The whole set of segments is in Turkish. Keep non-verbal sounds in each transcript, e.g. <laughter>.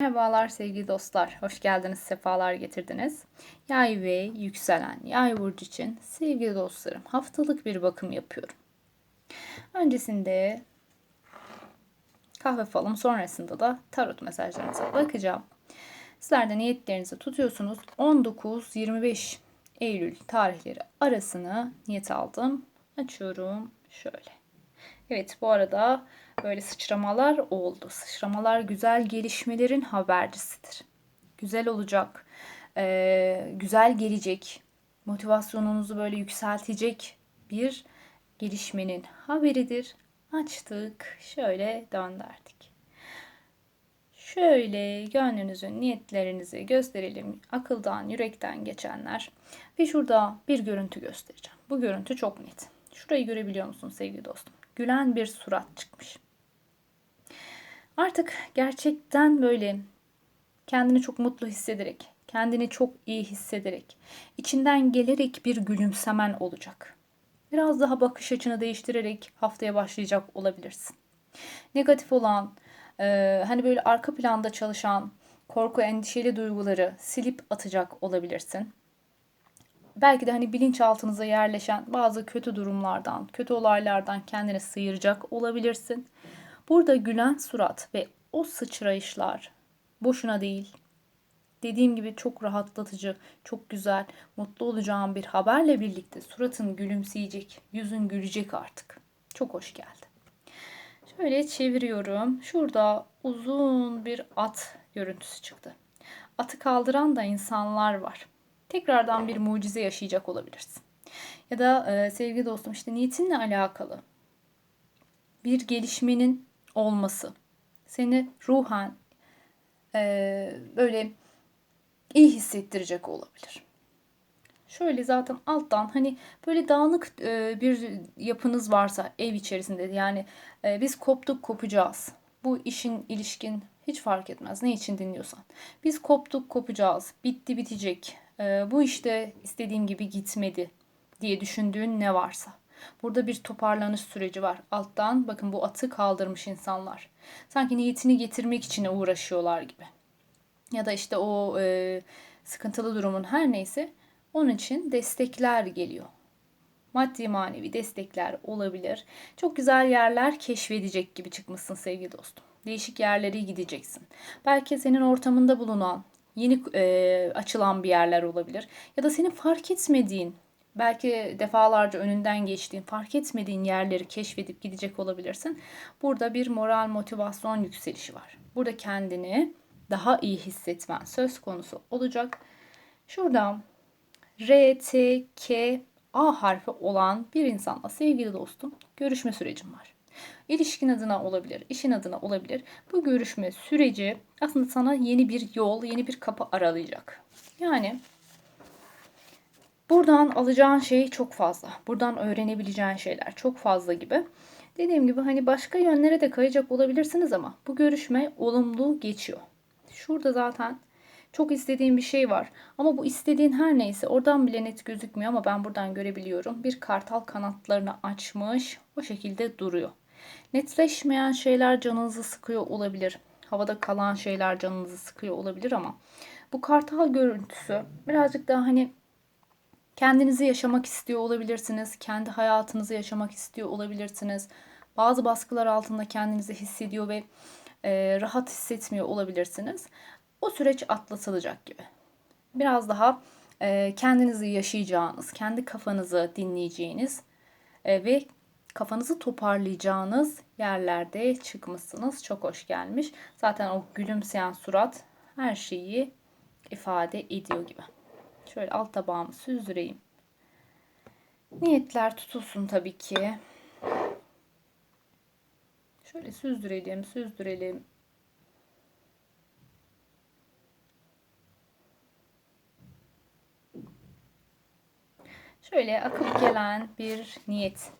Merhabalar sevgili dostlar. Hoş geldiniz, sefalar getirdiniz. Yay ve yükselen yay burcu için sevgili dostlarım haftalık bir bakım yapıyorum. Öncesinde kahve falım sonrasında da tarot mesajlarınıza bakacağım. Sizler de niyetlerinizi tutuyorsunuz. 19-25 Eylül tarihleri arasını niyet aldım. Açıyorum şöyle. Evet bu arada böyle sıçramalar oldu. Sıçramalar güzel gelişmelerin habercisidir. Güzel olacak, e, güzel gelecek, motivasyonunuzu böyle yükseltecek bir gelişmenin haberidir. Açtık, şöyle döndürdük. Şöyle gönlünüzün niyetlerinizi gösterelim. Akıldan, yürekten geçenler. Ve şurada bir görüntü göstereceğim. Bu görüntü çok net. Şurayı görebiliyor musun sevgili dostum? Gülen bir surat çıkmış. Artık gerçekten böyle kendini çok mutlu hissederek, kendini çok iyi hissederek, içinden gelerek bir gülümsemen olacak. Biraz daha bakış açını değiştirerek haftaya başlayacak olabilirsin. Negatif olan, e, hani böyle arka planda çalışan korku, endişeli duyguları silip atacak olabilirsin. Belki de hani bilinçaltınıza yerleşen bazı kötü durumlardan, kötü olaylardan kendini sıyıracak olabilirsin. Burada gülen surat ve o sıçrayışlar boşuna değil. Dediğim gibi çok rahatlatıcı, çok güzel, mutlu olacağın bir haberle birlikte suratın gülümseyecek, yüzün gülecek artık. Çok hoş geldi. Şöyle çeviriyorum. Şurada uzun bir at görüntüsü çıktı. Atı kaldıran da insanlar var. Tekrardan bir mucize yaşayacak olabilirsin. Ya da e, sevgili dostum işte niyetinle alakalı bir gelişmenin olması seni ruhen e, böyle iyi hissettirecek olabilir. Şöyle zaten alttan hani böyle dağınık e, bir yapınız varsa ev içerisinde yani e, biz koptuk kopacağız. Bu işin ilişkin hiç fark etmez ne için dinliyorsan. Biz koptuk kopacağız. Bitti bitecek. E, bu işte istediğim gibi gitmedi diye düşündüğün ne varsa. Burada bir toparlanış süreci var. Alttan bakın bu atı kaldırmış insanlar. Sanki niyetini getirmek için uğraşıyorlar gibi. Ya da işte o e, sıkıntılı durumun her neyse onun için destekler geliyor. Maddi manevi destekler olabilir. Çok güzel yerler keşfedecek gibi çıkmışsın sevgili dostum. Değişik yerlere gideceksin. Belki senin ortamında bulunan yeni e, açılan bir yerler olabilir. Ya da senin fark etmediğin belki defalarca önünden geçtiğin, fark etmediğin yerleri keşfedip gidecek olabilirsin. Burada bir moral motivasyon yükselişi var. Burada kendini daha iyi hissetmen söz konusu olacak. Şuradan R, T, K, A harfi olan bir insanla sevgili dostum görüşme sürecim var. İlişkin adına olabilir, işin adına olabilir. Bu görüşme süreci aslında sana yeni bir yol, yeni bir kapı aralayacak. Yani buradan alacağın şey çok fazla. Buradan öğrenebileceğin şeyler çok fazla gibi. Dediğim gibi hani başka yönlere de kayacak olabilirsiniz ama bu görüşme olumlu geçiyor. Şurada zaten çok istediğim bir şey var. Ama bu istediğin her neyse oradan bile net gözükmüyor ama ben buradan görebiliyorum. Bir kartal kanatlarını açmış o şekilde duruyor. Netleşmeyen şeyler canınızı sıkıyor olabilir. Havada kalan şeyler canınızı sıkıyor olabilir ama bu kartal görüntüsü birazcık daha hani kendinizi yaşamak istiyor olabilirsiniz. Kendi hayatınızı yaşamak istiyor olabilirsiniz. Bazı baskılar altında kendinizi hissediyor ve e, rahat hissetmiyor olabilirsiniz. O süreç atlatılacak gibi. Biraz daha e, kendinizi yaşayacağınız, kendi kafanızı dinleyeceğiniz e, ve kafanızı toparlayacağınız yerlerde çıkmışsınız. Çok hoş gelmiş. Zaten o gülümseyen surat her şeyi ifade ediyor gibi. Şöyle alt tabağımı süzdüreyim. Niyetler tutulsun tabii ki. Şöyle süzdürelim, süzdürelim. Şöyle akıp gelen bir niyet.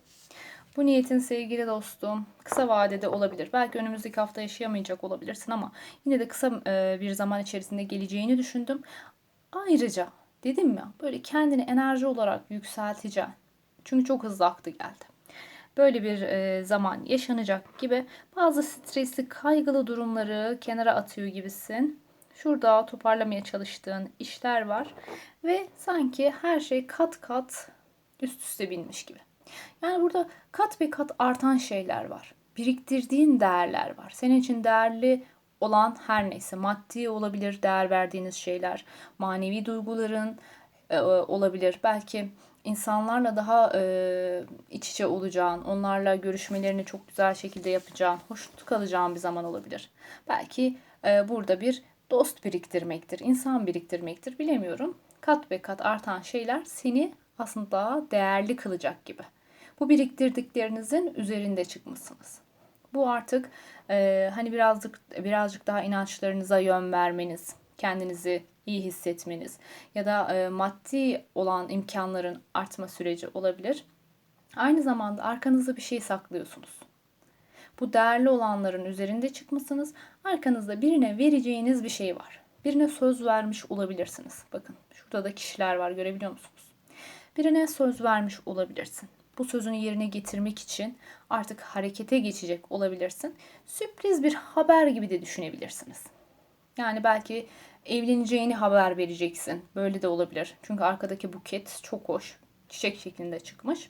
Bu niyetin sevgili dostum kısa vadede olabilir. Belki önümüzdeki hafta yaşayamayacak olabilirsin ama yine de kısa e, bir zaman içerisinde geleceğini düşündüm. Ayrıca dedim ya böyle kendini enerji olarak yükselteceksin. Çünkü çok hızlı aktı geldi. böyle bir e, zaman yaşanacak gibi bazı stresli, kaygılı durumları kenara atıyor gibisin. Şurada toparlamaya çalıştığın işler var ve sanki her şey kat kat üst üste binmiş gibi. Yani burada kat ve kat artan şeyler var. Biriktirdiğin değerler var. Senin için değerli olan her neyse maddi olabilir, değer verdiğiniz şeyler, manevi duyguların e, olabilir. Belki insanlarla daha e, iç içe olacağın, onlarla görüşmelerini çok güzel şekilde yapacağın, hoşnut kalacağın bir zaman olabilir. Belki e, burada bir dost biriktirmektir, insan biriktirmektir bilemiyorum. Kat ve kat artan şeyler seni aslında değerli kılacak gibi. Bu biriktirdiklerinizin üzerinde çıkmışsınız. Bu artık e, hani birazcık birazcık daha inançlarınıza yön vermeniz, kendinizi iyi hissetmeniz ya da e, maddi olan imkanların artma süreci olabilir. Aynı zamanda arkanızda bir şey saklıyorsunuz. Bu değerli olanların üzerinde çıkmışsınız. Arkanızda birine vereceğiniz bir şey var. Birine söz vermiş olabilirsiniz. Bakın şurada da kişiler var görebiliyor musunuz? Birine söz vermiş olabilirsin. Bu sözünü yerine getirmek için artık harekete geçecek olabilirsin. Sürpriz bir haber gibi de düşünebilirsiniz. Yani belki evleneceğini haber vereceksin. Böyle de olabilir. Çünkü arkadaki buket çok hoş. Çiçek şeklinde çıkmış.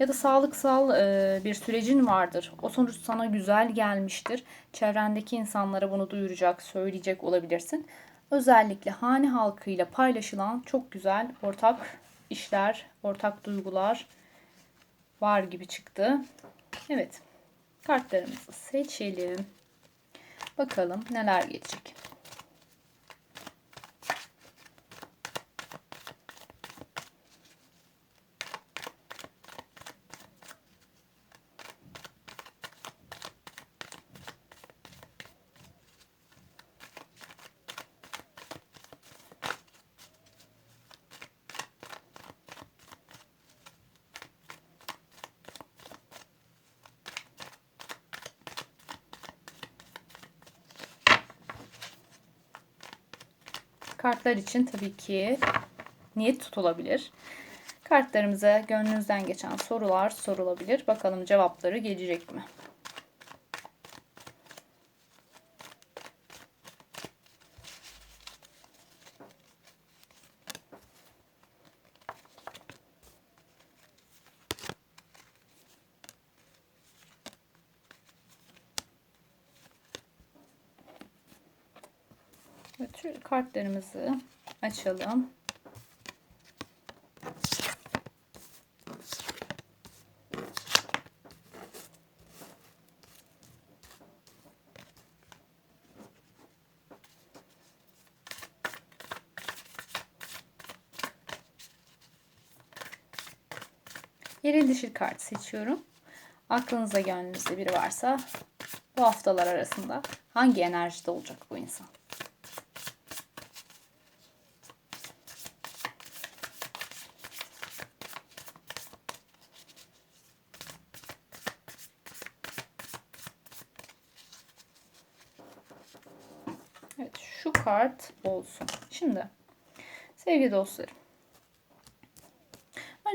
Ya da sağlıksal e, bir sürecin vardır. O sonuç sana güzel gelmiştir. Çevrendeki insanlara bunu duyuracak, söyleyecek olabilirsin. Özellikle hane halkıyla paylaşılan çok güzel ortak işler, ortak duygular var gibi çıktı. Evet. Kartlarımızı seçelim. Bakalım neler gelecek. Kartlar için tabii ki niyet tutulabilir. Kartlarımıza gönlünüzden geçen sorular sorulabilir. Bakalım cevapları gelecek mi? Evet, şöyle kartlarımızı açalım. Yerel dişil kart seçiyorum. Aklınıza gönlünüzde biri varsa bu haftalar arasında hangi enerjide olacak bu insan? Evet şu kart olsun. Şimdi sevgili dostlarım.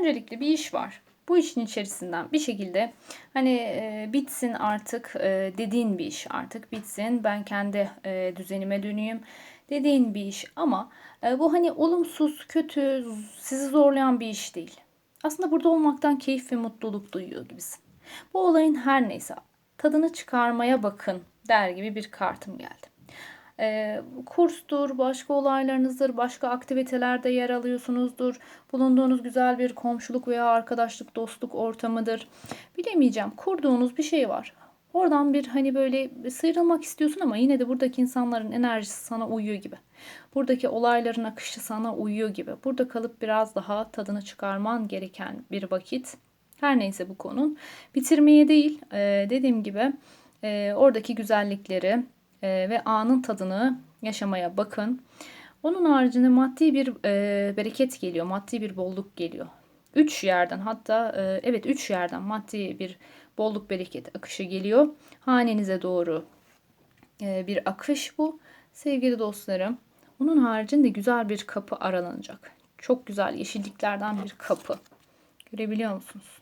Öncelikle bir iş var. Bu işin içerisinden bir şekilde hani e, bitsin artık e, dediğin bir iş artık bitsin ben kendi e, düzenime döneyim dediğin bir iş ama e, bu hani olumsuz kötü sizi zorlayan bir iş değil. Aslında burada olmaktan keyif ve mutluluk duyuyor gibisin. Bu olayın her neyse tadını çıkarmaya bakın der gibi bir kartım geldi e, kurstur, başka olaylarınızdır, başka aktivitelerde yer alıyorsunuzdur. Bulunduğunuz güzel bir komşuluk veya arkadaşlık, dostluk ortamıdır. Bilemeyeceğim. Kurduğunuz bir şey var. Oradan bir hani böyle sıyrılmak istiyorsun ama yine de buradaki insanların enerjisi sana uyuyor gibi. Buradaki olayların akışı sana uyuyor gibi. Burada kalıp biraz daha tadını çıkarman gereken bir vakit. Her neyse bu konun. Bitirmeye değil dediğim gibi oradaki güzellikleri, e, ve anın tadını yaşamaya bakın. Onun haricinde maddi bir e, bereket geliyor, maddi bir bolluk geliyor. Üç yerden hatta e, evet üç yerden maddi bir bolluk bereket akışı geliyor. Hanenize doğru e, bir akış bu. Sevgili dostlarım, onun haricinde güzel bir kapı aralanacak. Çok güzel yeşilliklerden bir kapı. Görebiliyor musunuz?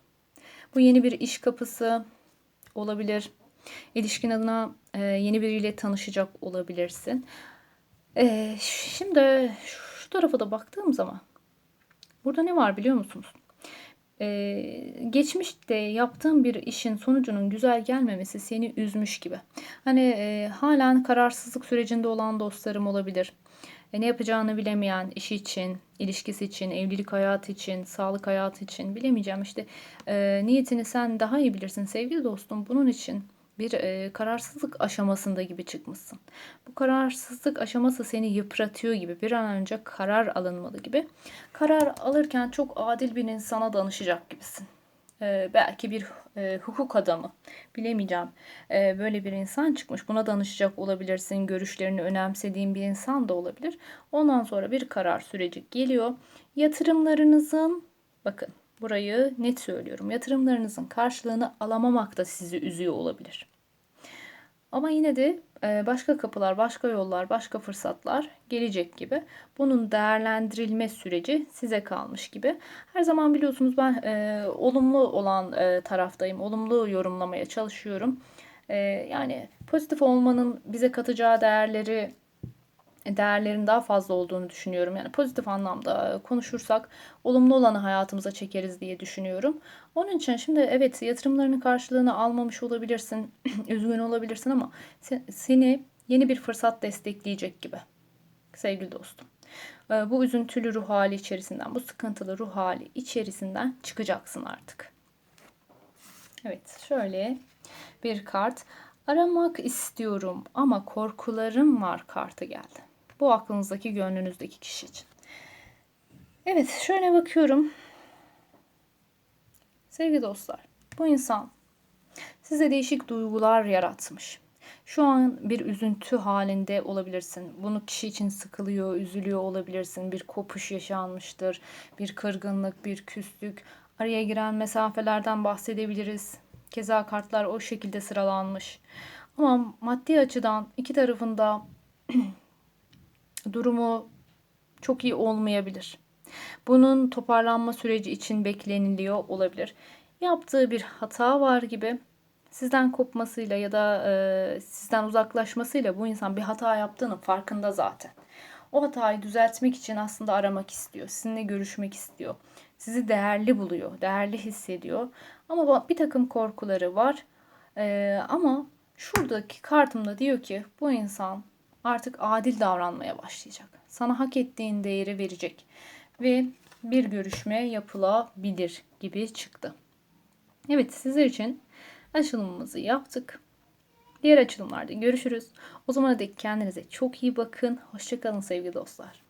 Bu yeni bir iş kapısı olabilir. İlişkin adına e, yeni biriyle tanışacak olabilirsin. E, şimdi şu tarafa da baktığım zaman burada ne var biliyor musunuz? e, geçmişte yaptığın bir işin sonucunun güzel gelmemesi seni üzmüş gibi. Hani e, halen kararsızlık sürecinde olan dostlarım olabilir. E, ne yapacağını bilemeyen iş için, ilişkisi için, evlilik hayatı için, sağlık hayatı için bilemeyeceğim. İşte e, niyetini sen daha iyi bilirsin sevgili dostum. Bunun için bir e, kararsızlık aşamasında gibi çıkmışsın. Bu kararsızlık aşaması seni yıpratıyor gibi bir an önce karar alınmalı gibi. Karar alırken çok adil bir insana danışacak gibisin. E, belki bir e, hukuk adamı bilemeyeceğim. E, böyle bir insan çıkmış. Buna danışacak olabilirsin. Görüşlerini önemsediğin bir insan da olabilir. Ondan sonra bir karar süreci geliyor. Yatırımlarınızın bakın burayı net söylüyorum. Yatırımlarınızın karşılığını alamamak da sizi üzüyor olabilir. Ama yine de e, başka kapılar, başka yollar, başka fırsatlar gelecek gibi. Bunun değerlendirilme süreci size kalmış gibi. Her zaman biliyorsunuz ben e, olumlu olan e, taraftayım. Olumlu yorumlamaya çalışıyorum. E, yani pozitif olmanın bize katacağı değerleri değerlerin daha fazla olduğunu düşünüyorum. Yani pozitif anlamda konuşursak olumlu olanı hayatımıza çekeriz diye düşünüyorum. Onun için şimdi evet yatırımlarının karşılığını almamış olabilirsin, <clears throat> üzgün olabilirsin ama seni yeni bir fırsat destekleyecek gibi sevgili dostum. Ee, bu üzüntülü ruh hali içerisinden, bu sıkıntılı ruh hali içerisinden çıkacaksın artık. Evet, şöyle bir kart. Aramak istiyorum ama korkularım var kartı geldi. Bu aklınızdaki, gönlünüzdeki kişi için. Evet, şöyle bakıyorum. Sevgili dostlar, bu insan size değişik duygular yaratmış. Şu an bir üzüntü halinde olabilirsin. Bunu kişi için sıkılıyor, üzülüyor olabilirsin. Bir kopuş yaşanmıştır. Bir kırgınlık, bir küslük. Araya giren mesafelerden bahsedebiliriz. Keza kartlar o şekilde sıralanmış. Ama maddi açıdan iki tarafında <clears throat> durumu çok iyi olmayabilir. Bunun toparlanma süreci için bekleniliyor olabilir. Yaptığı bir hata var gibi sizden kopmasıyla ya da e, sizden uzaklaşmasıyla bu insan bir hata yaptığının farkında zaten. O hatayı düzeltmek için aslında aramak istiyor. Sizinle görüşmek istiyor. Sizi değerli buluyor, değerli hissediyor. Ama bir takım korkuları var. E, ama şuradaki kartımda diyor ki bu insan artık adil davranmaya başlayacak. Sana hak ettiğin değeri verecek ve bir görüşme yapılabilir gibi çıktı. Evet sizler için açılımımızı yaptık. Diğer açılımlarda görüşürüz. O zamana dek kendinize çok iyi bakın. Hoşçakalın sevgili dostlar.